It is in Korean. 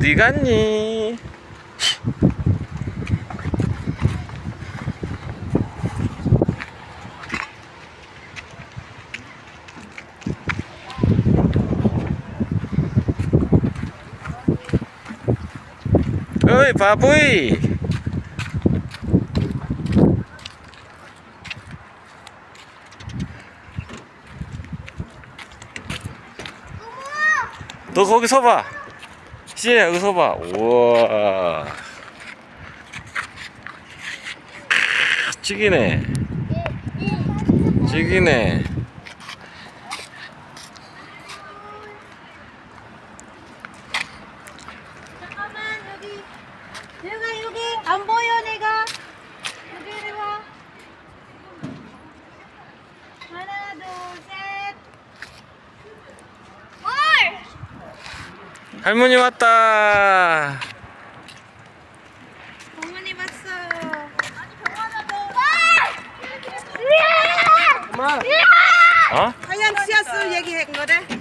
어디 갔니? 어이 바보이 너 거기 서봐 시야 여기 서 봐. 우와. 찌기네. 찌기네. 잠깐만 여기. 내가 여기 안 보여 내가 여기 이리 와 하나 둘셋 헐! 할머니 왔다. 어머니 봤어요. 아니 병원아도 어? 하얀 씨앗을 얘기한 거래